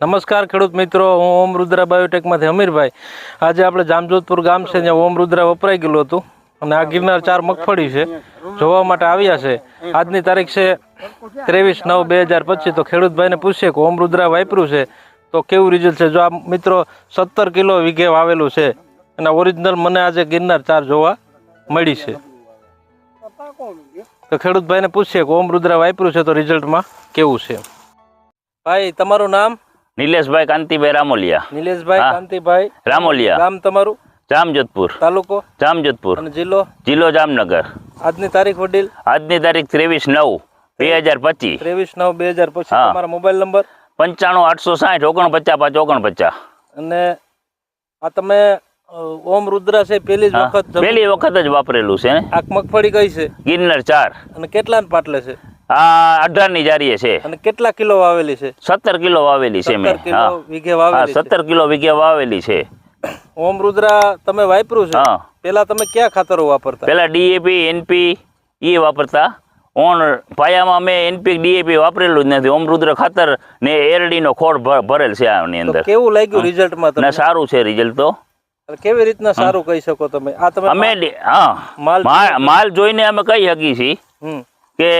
નમસ્કાર ખેડૂત મિત્રો, હું ઓમ રુદ્રા બાયોટેકમાંથી અમીરભાઈ. આજે આપણે જામજોધપુર ગામ છે, જ્યાં ઓમ રુદ્રા વપરાઈ ગયેલું હતું. અને આ ગિરનાર ચાર મગફળી છે, જોવા માટે આવ્યા છે. આજની તારીખ છે ત્રેવીસ નવ બે હજાર પચીસ. તો ખેડૂતભાઈને પૂછીએ કે ઓમ રુદ્રા વાપર્યું છે, તો કેવું રિઝલ્ટ છે? જો આ મિત્રો સત્તર કિલો વીઘે વાવેલું છે, અને ઓરિજિનલ મને આજે ગિરનાર ચાર જોવા મળી છે. તો ખેડૂતભાઈને પૂછીએ કે ઓમ રુદ્રા વાપર્યું છે, તો રિઝલ્ટમાં કેવું છે? ભાઈ, તમારું નામ? નિલેશભાઈ કાંતિભાઈ રામોલિયા. નિલેશભાઈ હા. કાંતિભાઈ. રામોલિયા. ગામ તમારું? જામજોધપુર. તાલુકો? જામજોધપુર. અને જિલ્લો? જિલ્લો જામનગર. આજની તારીખ વડીલ? આજની તારીખ ત્રેવીસ નવ બે હજાર પચીસ. ત્રેવીસ નવ બે હજાર પચીસ. હા. તમારા મોબાઈલ નંબર પંચાણું આઠસો સાઠ ઓગણપચાસ પાંચ ઓગણપચાસ. અને આ તમે અ, ઓમ રુદ્રા છે પેલી જ હા. વખત પહેલી વખત જ વાપરેલું છે. ને આ મગફળી કઈ છે. ગિરનાર ચાર. અને કેટલા પાટલે છે? આ અઢારની જારીએ છે. અને કેટલા કિલો વાવેલી છે? સત્તર કિલો વાવેલી છે મેં. સત્તર કિલો વીઘે વાવેલી છે. ઓમ રુદ્રા તમે વાપર્યું છે? હા. પેલા તમે કયા ખાતરો વાપરતા? પેલા ડીએપી એનપી એ વાપરતા. ઓન પાયામાં અમે એનપી ડીએપી વાપરેલું જ નથી. ઓમરુદ્ર ખાતર ને એરડીનો ખોળ ભરેલ છે આની અંદર. કેવું લાગ્યું રિઝલ્ટમાં માં તમને સારું છે રિઝલ્ટ તો. કેવી રીતના સારું કહી શકો તમે? આ તમે અમે હા. માલ માલ જોઈને અમે કહી શકીએ છીએ. કે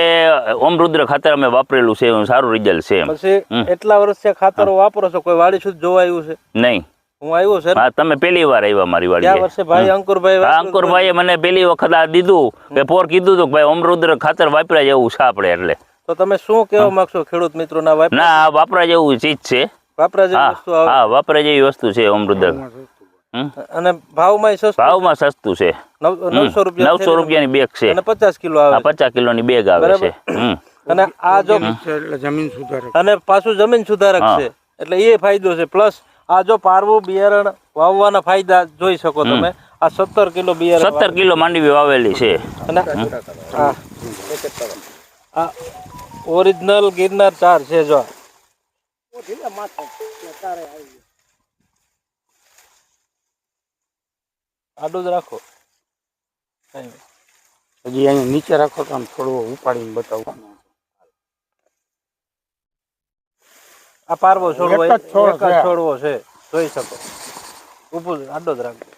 ઓમરુદ્ર ખાતર અમે વાપરેલું છે સારું રિઝલ્ટ છે પછી એટલા વર્ષથી ખાતરો વાપરો છો કોઈ વાડી સુધી જોવા આવ્યું છે? નહીં. હું આવ્યો છે હા તમે પહેલી વાર આવ્યા મારી ગયા વાડીએ વર્ષે ભાઈ અંકુરભાઈ અંકુરભાઈએ મને પહેલી વખત આ દીધું કે પોર કીધું હતું કે ભાઈ ઓમરુદ્ર ખાતર વાપરા જેવું છે આપણે એટલે. તો તમે શું કહેવા માંગશો ખેડૂત મિત્રોના વાપરા ના આ વાપરા જેવું ચીજ છે. વાપરા જેવી વસ્તુ હા વાપરા જેવી વસ્તુ છે ઓમરુદ્ર. અને ભાવમાં સસ્તું? ભાવમાં સસ્તું છે. નવસો રૂપિયા નવસો રૂપિયાની બેગ છે. અને પચાસ કિલો આવે પચાસ કિલોની બેગ આવે છે. અને આ જો જમીન સુધારક. અને પાછું જમીન સુધારક છે. એટલે એ ફાયદો છે. પ્લસ આ જો પારવું બિયારણ વાવવાના ફાયદા જોઈ શકો તમે. આ સત્તર કિલો બિયારણ સત્તર કિલો માંડવી વાવેલી છે. અને આ ઓરિજિનલ ગિરનાર ચાર છે જો. આડું જ રાખો. હજી અહીંયા નીચે રાખો તો આમ થોડું ઉપાડીને બતાવું. આ પારવો છોડવો એક જ. છોડવો છે. જોઈ શકો. ઉપર આડો જ રાખો.